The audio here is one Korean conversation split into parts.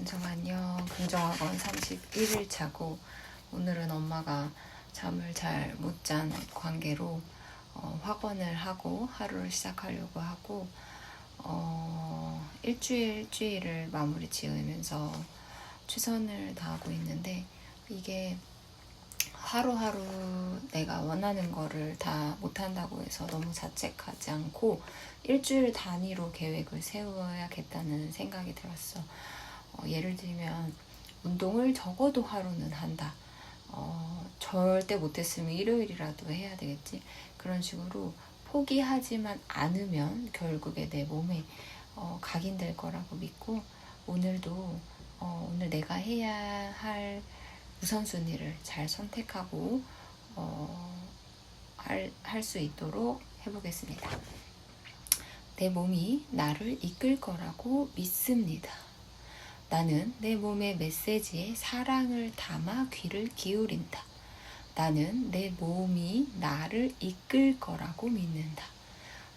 현정 안녕. 긍정학원 31일 차고 오늘은 엄마가 잠을 잘 못 잔 관계로 어, 확원을 하고 하루를 시작하려고 하고 어, 일주일 일주일을 마무리 지으면서 최선을 다하고 있는데 이게 하루하루 내가 원하는 거를 다 못한다고 해서 너무 자책하지 않고 일주일 단위로 계획을 세워야겠다는 생각이 들었어. 어, 예를 들면 운동을 적어도 하루는 한다. 어, 절대 못했으면 일요일이라도 해야 되겠지. 그런 식으로 포기하지만 않으면 결국에 내 몸에 어, 각인될 거라고 믿고 오늘도 어, 오늘 내가 해야 할 우선순위를 잘 선택하고 어, 할수 있도록 해보겠습니다. 내 몸이 나를 이끌 거라고 믿습니다. 나는 내 몸의 메시지에 사랑을 담아 귀를 기울인다. 나는 내 몸이 나를 이끌 거라고 믿는다.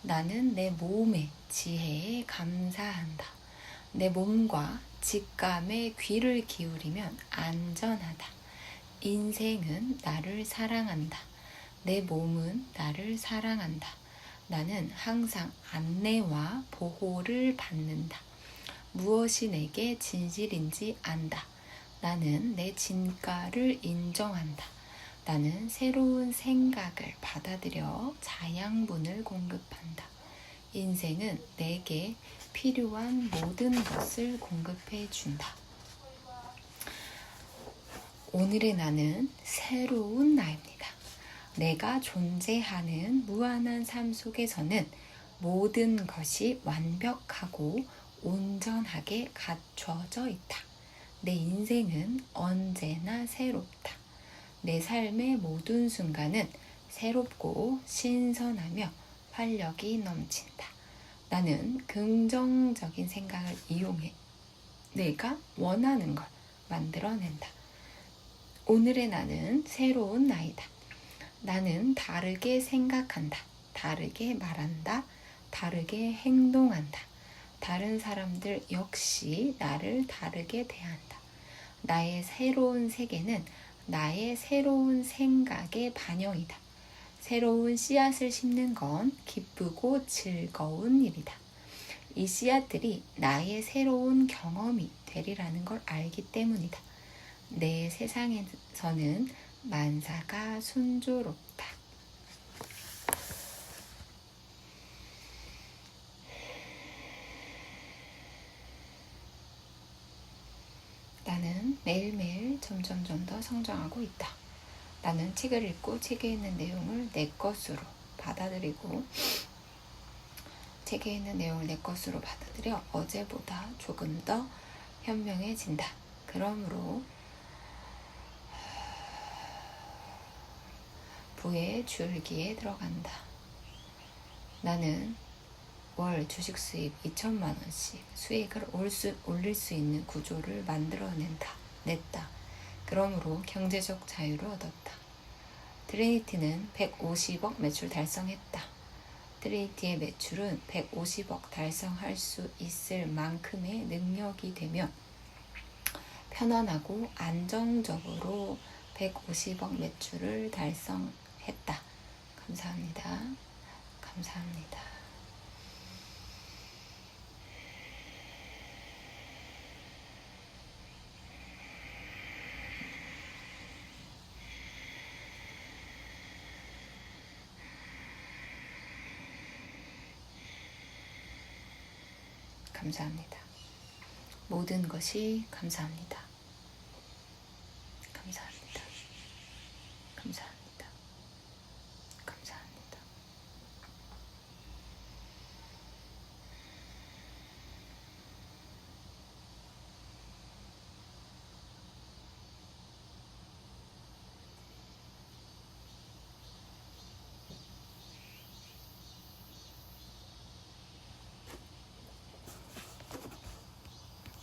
나는 내 몸의 지혜에 감사한다. 내 몸과 직감에 귀를 기울이면 안전하다. 인생은 나를 사랑한다. 내 몸은 나를 사랑한다. 나는 항상 안내와 보호를 받는다. 무엇이 내게 진실인지 안다. 나는 내 진가를 인정한다. 나는 새로운 생각을 받아들여 자양분을 공급한다. 인생은 내게 필요한 모든 것을 공급해 준다. 오늘의 나는 새로운 나입니다. 내가 존재하는 무한한 삶 속에서는 모든 것이 완벽하고 온전하게 갖춰져 있다. 내 인생은 언제나 새롭다. 내 삶의 모든 순간은 새롭고 신선하며 활력이 넘친다. 나는 긍정적인 생각을 이용해 내가 원하는 걸 만들어낸다. 오늘의 나는 새로운 나이다. 나는 다르게 생각한다. 다르게 말한다. 다르게 행동한다. 다른 사람들 역시 나를 다르게 대한다. 나의 새로운 세계는 나의 새로운 생각의 반영이다. 새로운 씨앗을 심는 건 기쁘고 즐거운 일이다. 이 씨앗들이 나의 새로운 경험이 되리라는 걸 알기 때문이다. 내 세상에서는 만사가 순조롭다. 나는 매일매일 점점점 더 성장하고 있다. 나는 책을 읽고 책에 있는 내용을 내 것으로 받아들이고 책에 있는 내용을 내 것으로 받아들여 어제보다 조금 더 현명해진다. 그러므로 부의 줄기에 들어간다. 나는 월 주식 수입 2천만 원씩 수익을 올릴 수 있는 구조를 만들어낸다. 냈다. 그러므로 경제적 자유를 얻었다. 트리니티는 150억 매출 달성했다. 트리니티의 매출은 150억 달성할 수 있을 만큼의 능력이 되며 편안하고 안정적으로 150억 매출을 달성했다. 감사합니다. 감사합니다. 감사합니다. 모든 것이 감사합니다. 감사합니다. 감사합니다.